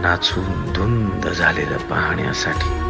नाचून धुंद झालेलं पाहण्यासाठी.